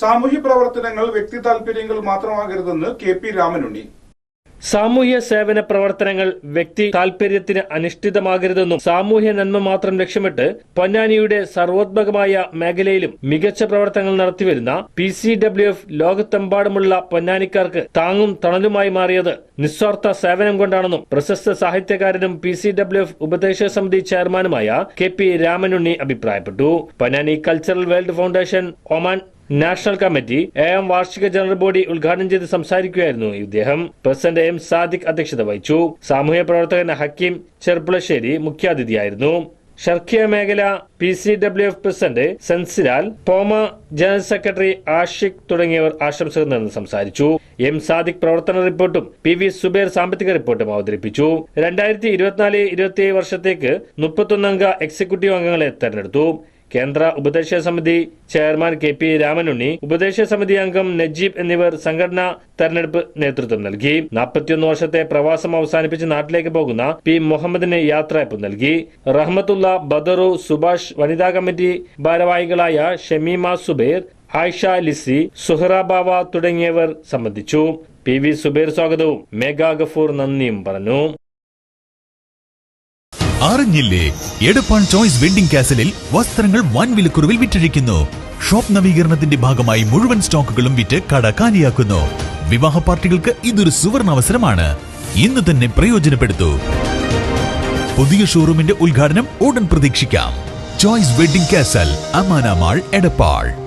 സാമൂഹ്യ പ്രവർത്തനങ്ങൾ വ്യക്തി താൽപര്യങ്ങൾ മാത്രമാകരുതെന്ന് കെ പി രാമനുണ്ണി. സാമൂഹ്യ സേവന പ്രവർത്തനങ്ങൾ വ്യക്തി താൽപര്യത്തിന് അനുഷ്ഠിതമാകരുതെന്നും സാമൂഹ്യ നന്മ മാത്രം ലക്ഷ്യമിട്ട് പൊന്നാനിയുടെ സർവോത്മകമായ മേഖലയിലും മികച്ച പ്രവർത്തനങ്ങൾ നടത്തിവരുന്ന പി സി ഡബ്ല്യു എഫ് ലോകത്തെമ്പാടുമുള്ള പൊന്നാനിക്കാർക്ക് താങ്ങും തണലുമായി മാറിയത് നിസ്വാർത്ഥ സേവനം കൊണ്ടാണെന്നും പ്രശസ്ത സാഹിത്യകാരനും പി സി ഡബ്ല്യു എഫ് ഉപദേശക സമിതി ചെയർമാനുമായ കെ പി രാമനുണ്ണി അഭിപ്രായപ്പെട്ടു. Ponnani cultural world foundation Oman national committee M വാർഷിക ജനറൽ ബോഡി ഉദ്ഘാടനം ചെയ്ത് സംസാരിക്കുകയായിരുന്നു ഇദ്ദേഹം. പ്രസിഡന്റ് എം സാദിഖ് അധ്യക്ഷത വഹിച്ചു. സാമൂഹ്യ പ്രവർത്തകൻ ഹക്കീം ചെർപ്പുളശ്ശേരി മുഖ്യാതിഥിയായിരുന്നു. ഷർക്കിയ മേഖല P C W F president Sensilal Poma general secretary Ashiq തുടങ്ങിയവർ ആശംസകൾ നിന്ന് സംസാരിച്ചു. എം സാദിഖ് പ്രവർത്തന റിപ്പോർട്ടും പി വി സുബേർ സാമ്പത്തിക റിപ്പോർട്ടും അവതരിപ്പിച്ചു. രണ്ടായിരത്തി ഇരുപത്തിനാല് ഇരുപത്തിയേഴ് വർഷത്തേക്ക് മുപ്പത്തൊന്നംഗ എക്സിക്യൂട്ടീവ് അംഗങ്ങളെ തെരഞ്ഞെടുത്തു. കേന്ദ്ര ഉപദേശക സമിതി ചെയർമാൻ കെ പി രാമനുണ്ണി ഉപദേശക സമിതി അംഗം നജീബ് എന്നിവർ സംഘടനാ തെരഞ്ഞെടുപ്പ് നേതൃത്വം നൽകി. നാൽപ്പത്തിയൊന്ന് വർഷത്തെ പ്രവാസം അവസാനിപ്പിച്ച് നാട്ടിലേക്ക് പോകുന്ന പി മുഹമ്മദിന് യാത്രയപ്പ് നൽകി. റഹ്മത്തുള്ള ബദറു സുഭാഷ് വനിതാ കമ്മിറ്റി ഭാരവാഹികളായ ഷമീമ സുബൈർ ആയിഷ ലിസി സുഹറ ബാവ തുടങ്ങിയവർ സംബന്ധിച്ചു. പി വി സുബൈർ സ്വാഗതവും. മേഘാ ഗഫൂർ നന്ദിയും പറഞ്ഞു. അറിഞ്ഞില്ലേ? എടപ്പാൾ ചോയ്സ് വെഡിംഗ് കാസലിൽ വസ്ത്രങ്ങൾ വൻ വിലക്കുറവിൽ വിറ്റഴിക്കുന്നു ഷോപ്പ് നവീകരണത്തിന്റെ ഭാഗമായി മുഴുവൻ സ്റ്റോക്കുകളും വിറ്റ് കട കാലിയാക്കുന്നു. വിവാഹ പാർട്ടികൾക്ക് ഇതൊരു സുവർണ അവസരമാണ് ഇന്ന് തന്നെ പ്രയോജനപ്പെടുത്തൂ. പുതിയ ഷോറൂമിന്റെ ഉദ്ഘാടനം ഉടൻ പ്രതീക്ഷിക്കാം. Choice wedding castle Amana mall Edappal.